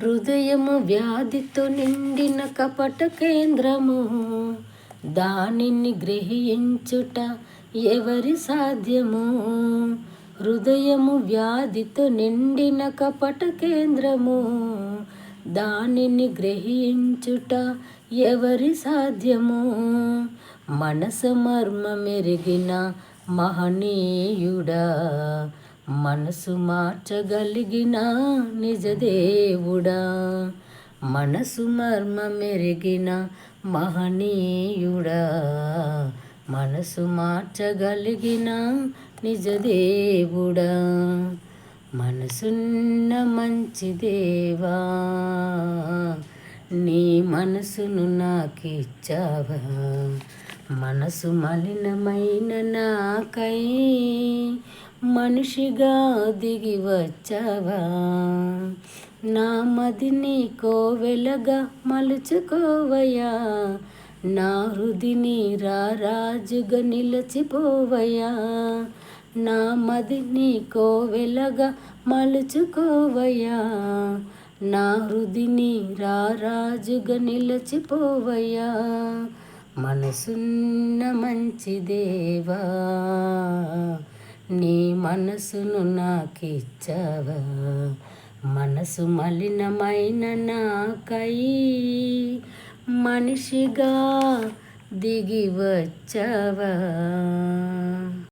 హృదయము వ్యాధితో నిండిన కపట కేంద్రము. దానిని గ్రహించుట ఎవరి సాధ్యము? హృదయము వ్యాధితో నిండిన కపట కేంద్రము. దానిని గ్రహించుట ఎవరి సాధ్యము? మనసు మెరిగిన మహనీయుడా మనసు మార్చగలిగిన నిజదేవుడా. మనసు మర్మ మెరిగిన మహనీయుడా. మనసు మార్చగలిగిన నిజదేవుడా. మనసున్న మంచి దేవా. నీ మనసును నాకిచ్చావా. మనసు మలినమైన నాకై మనిషిగా దిగి వచ్చావా? నా మదిని కోవెలగా మలుచుకోవయా నా హృదిని రారాజుగా నిలచిపోవయ్యా. నా మదిని కోవెలగా మలుచుకోవయా నా హృదిని రారాజుగా నిలచిపోవయ్యా. మనసున్న మంచి దేవా నీ మనసును నాకిచ్చావా? మనసు మలినమైన నాకై మనిషిగా దిగి వచ్చావా